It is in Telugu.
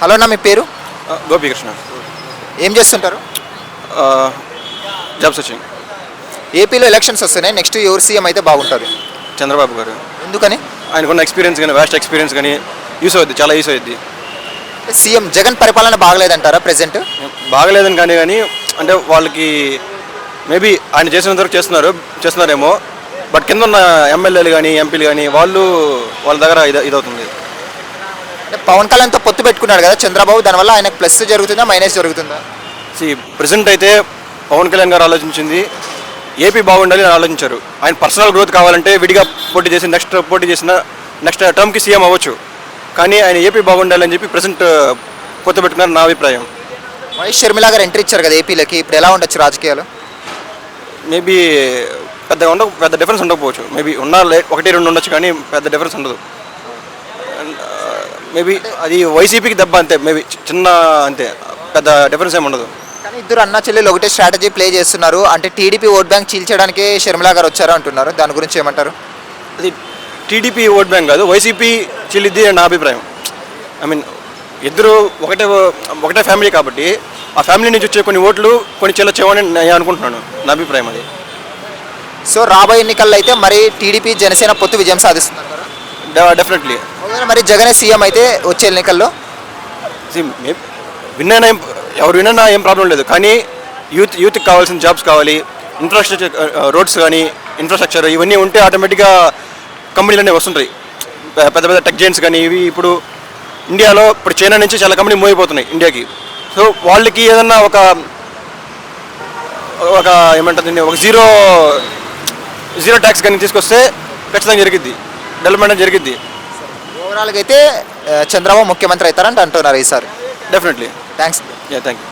హలో అన్న మీ పేరు? గోపీకృష్ణ. ఏం చేస్తుంటారు? Job searching. ఏపీలో ఎలక్షన్స్ వస్తున్నాయి. నెక్స్ట్ ఎవరు సీఎం అయితే బాగుంటుంది? చంద్రబాబు గారు. ఎందుకని? ఆయనకున్న ఎక్స్పీరియన్స్ కానీ వాస్ట్ ఎక్స్పీరియన్స్ కానీ యూస్ అవుద్ది చాలా యూస్ అవుద్ది. సీఎం జగన్ పరిపాలన బాగలేదంటారా ప్రెసెంట్ బాగలేదని కానీ కానీ అంటే వాళ్ళకి మేబీ ఆయన చేసినంత వరకు చేస్తున్నారు చేస్తున్నారేమో. బట్ కింద ఉన్న ఎమ్మెల్యేలు కానీ ఎంపీలు కానీ వాళ్ళు వాళ్ళ దగ్గర ఇది ఇదవుతుంది. పవన్ కళ్యాణ్తో పొత్తు పెట్టుకున్నాడు కదా చంద్రబాబు దానివల్ల ఆయనకు ప్లస్ జరుగుతుందా మైనస్ జరుగుతుందా? సి ప్రజెంట్ అయితే పవన్ కళ్యాణ్ గారు ఆలోచించింది ఏపీ బాగుండాలి అని ఆలోచించారు. ఆయన పర్సనల్ గ్రోత్ కావాలంటే విడిగా పోటీ చేసి నెక్స్ట్ పోటీ చేసిన నెక్స్ట్ టర్మ్కి సీఎం అవ్వచ్చు. కానీ ఆయన ఏపీ బాగుండాలి అని చెప్పి ప్రజెంట్ పొత్తు పెట్టుకున్నారు నా అభిప్రాయం. మహేష్ షర్మిల గారు ఎంట్రీ ఇచ్చారు కదా ఏపీలోకి ఇప్పుడు ఎలా ఉండొచ్చు రాజకీయాలు? మేబీ పెద్ద ఉండ పెద్ద డిఫరెన్స్ ఉండకపోవచ్చు. మేబీ ఉన్న ఒకటి రెండు ఉండొచ్చు కానీ పెద్ద డిఫరెన్స్ ఉండదు. మేబీ అది వైసీపీకి దెబ్బ అంతే మేబీ చిన్న అంతే పెద్ద డిఫరెన్స్ ఏమి ఉండదు. కానీ ఇద్దరు అన్న చెల్లెలు ఒకటే స్ట్రాటజీ ప్లే చేస్తున్నారు. అంటే టీడీపీ ఓట్ బ్యాంక్ చీల్చడానికే షర్మిల గారు వచ్చారు అంటున్నారు. దాని గురించి ఏమంటారు? అది టీడీపీ ఓట్ బ్యాంక్ కాదు వైసీపీ చెల్లిద్ది అని నా అభిప్రాయం. ఐ మీన్ ఇద్దరు ఒకటే ఒకటే ఫ్యామిలీ కాబట్టి ఆ ఫ్యామిలీ నుంచి వచ్చే కొన్ని ఓట్లు కొన్ని చెల్లొచ్చేవని నేను అనుకుంటున్నాను నా అభిప్రాయం అది. సో రాబోయే ఎన్నికల్లో అయితే మరి టీడీపీ జనసేన పొత్తు విజయం సాధిస్తున్నారు డెఫినెట్లీ. మరి జగనే సీఎం అయితే వచ్చే ఎన్నికల్లో? విన్ ఏం ఎవరు విన్ ఏం ప్రాబ్లం లేదు. కానీ యూత్ యూత్కి కావాల్సిన జాబ్స్ కావాలి ఇన్ఫ్రాస్ట్రక్చర్ రోడ్స్ కానీ ఇన్ఫ్రాస్ట్రక్చర్ ఇవన్నీ ఉంటే ఆటోమేటిక్గా కంపెనీలు అనేవి వస్తుంటాయి. పెద్ద పెద్ద టెక్ జైన్స్ కానీ ఇవి ఇప్పుడు ఇండియాలో ఇప్పుడు చైనా నుంచి చాలా కంపెనీ మూవ్ అయిపోతున్నాయి ఇండియాకి సో వాళ్ళకి ఏదన్నా ఒక ఒక ఏమంటుంది ఒక జీరో జీరో ట్యాక్స్ కానీ తీసుకొస్తే ఖచ్చితంగా జరిగిద్ది. డెవలప్మెంట్ అనేది జరిగిద్ది. ఓవరాల్గా అయితే చంద్రబాబు ముఖ్యమంత్రి అవుతారంట అంటున్నారు ఈసారి. Definitely thanks yeah thank you